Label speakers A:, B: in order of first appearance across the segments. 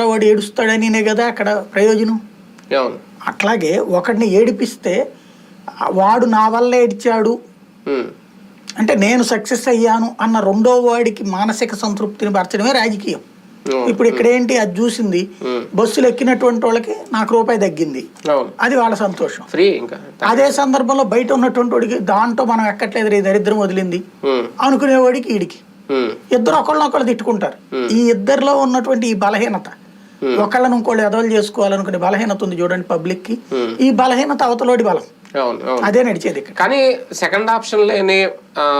A: వాడు ఏడుస్తాడనినే కదా అక్కడ ప్రయోజనం? అట్లాగే ఒకడిని ఏడిపిస్తే వాడు నా వల్ల ఏడ్చాడు. అంటే నేను సక్సెస్ అయ్యాను అన్న రెండో వాడికి మానసిక సంతృప్తిని పరచడమే రాజకీయం. ఇప్పుడు ఇక్కడ ఏంటి అది చూసింది? బస్సులు ఎక్కినటువంటి వాళ్ళకి నాకు రూపాయి తగ్గింది. అది వాళ్ళ సంతోషం. అదే సందర్భంలో బయట ఉన్నటువంటి వాడికి దాంట్లో మనం ఎక్కట్లేదు రే దరిద్రం వదిలింది. అనుకునేవాడికి ఈడికి. ఇద్దరు ఒకళ్ళనొకళ్ళు తిట్టుకుంటారు. ఈ ఇద్దరిలో ఉన్నటువంటి ఈ బలహీనత. ఒకళ్ళని ఇంకోళ్ళు ఎదవలు చేసుకోవాలనుకునే బలహీనత ఉంది చూడండి
B: పబ్లిక్కి.
A: ఈ బలహీనత అవతలోడి బలం అదే నడిచేది
B: కానీ సెకండ్ ఆప్షన్ లేని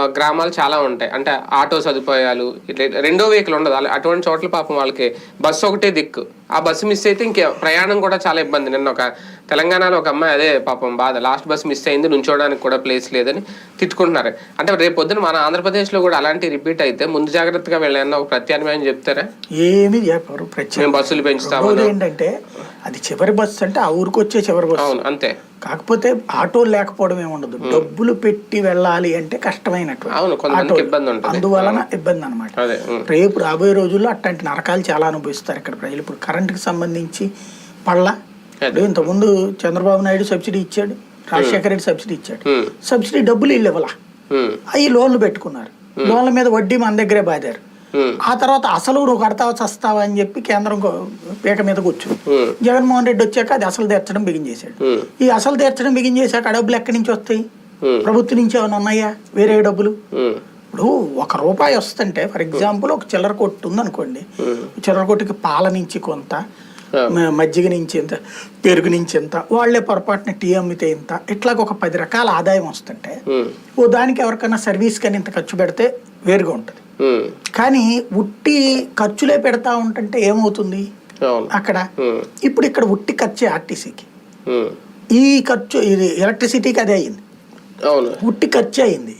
B: గ్రామాలు చాలా ఉంటాయి. అంటే ఆటో సదుపాయాలు ఇట్లా రెండో వెహికల్ ఉండదు. అలా- అటువంటి చోట్ల పాపం వాళ్ళకి బస్సు ఒకటే దిక్కు. ఆ బస్సు మిస్ అయితే ఇంకే ప్రయాణం కూడా చాలా ఇబ్బంది. నిన్న ఒక తెలంగాణలో ఒక అమ్మాయి అదే పాపం బాధ. లాస్ట్ బస్ మిస్ అయింది నుంచోడానికి కూడా ప్లేస్ లేదని తిట్టుకుంటున్నారు. అంటే రేపు పొద్దున మన ఆంధ్రప్రదేశ్లో కూడా అలాంటి రిపీట్ అయితే ముందు జాగ్రత్తగా వెళ్ళాలన్న ఒక ప్రత్యామ్నాయం చెప్తారా?
A: ఏమి చెప్పరు.
B: బస్సులు పెంచుతామని.
A: రెండోది ఏంటంటే అది చివరి బస్సు అంటే ఆ ఊరికి వచ్చే చివరి బస్సు
B: అవును అంతే.
A: కాకపోతే ఆటో లేకపోవడం ఏముండదు డబ్బులు పెట్టి వెళ్ళాలి అంటే
B: ఉంటుంది.
A: అందువలన ఇబ్బంది అనమాట రేపు రాబోయే రోజుల్లో అట్లాంటి నరకాలు చాలా అనుభవిస్తారు ఇక్కడ ప్రజలు. ఇప్పుడు కరెంటుకి సంబంధించి పళ్ళ. ఇంతకుముందు చంద్రబాబు నాయుడు సబ్సిడీ ఇచ్చాడు రాజశేఖర రెడ్డి సబ్సిడీ ఇచ్చాడు. సబ్సిడీ డబ్బులు ఇల్లు ఇవ్వాల? అవి లోన్లు పెట్టుకున్నారు. లోన్ల మీద వడ్డీ మన దగ్గరే బాదారు.
B: ఉమ్,
A: ఆ తర్వాత అసలు నువ్వు కడతావా చస్తావా అని చెప్పి కేంద్రం పీక మీద కూర్చుంది. జగన్మోహన్ రెడ్డి వచ్చాక అది అసలు తీర్చడం బిగించేశాడు
B: ఉమ్,
A: ఈ అసలు తీర్చడం బిగించేశాక ఆ డబ్బులు ఎక్కడి నుంచి వస్తాయి? ప్రభుత్వం నుంచి ఏమైనా ఉన్నాయా? వేరే డబ్బులు? ఇప్పుడు ఒక రూపాయి వస్తుంటే ఫర్ ఎగ్జాంపుల్ ఒక చిల్లర కొట్టు ఉంది అనుకోండి చిల్లర కొట్టుకి పాల నుంచి కొంత మజ్జిగ నుంచి ఎంత పెరుగు నుంచి ఎంత వాళ్ళే పొరపాటున టీ అమ్మితే ఇంత ఇట్లాగ ఒక పది రకాల ఆదాయం వస్తుంటే ఓ దానికి ఎవరికైనా సర్వీస్ కానీ ఇంత ఖర్చు పెడితే వేరుగా ఉంటుంది. కానీ ఉట్టి ఖర్చులే పెడతా ఉంటుంటే ఏమవుతుంది? అక్కడ ఇప్పుడు ఇక్కడ ఉట్టి ఖర్చే ఆర్టీసీకి. ఈ ఖర్చు ఇది ఎలక్ట్రిసిటీకి అదే అయింది. ఉట్టి ఖర్చు అయింది.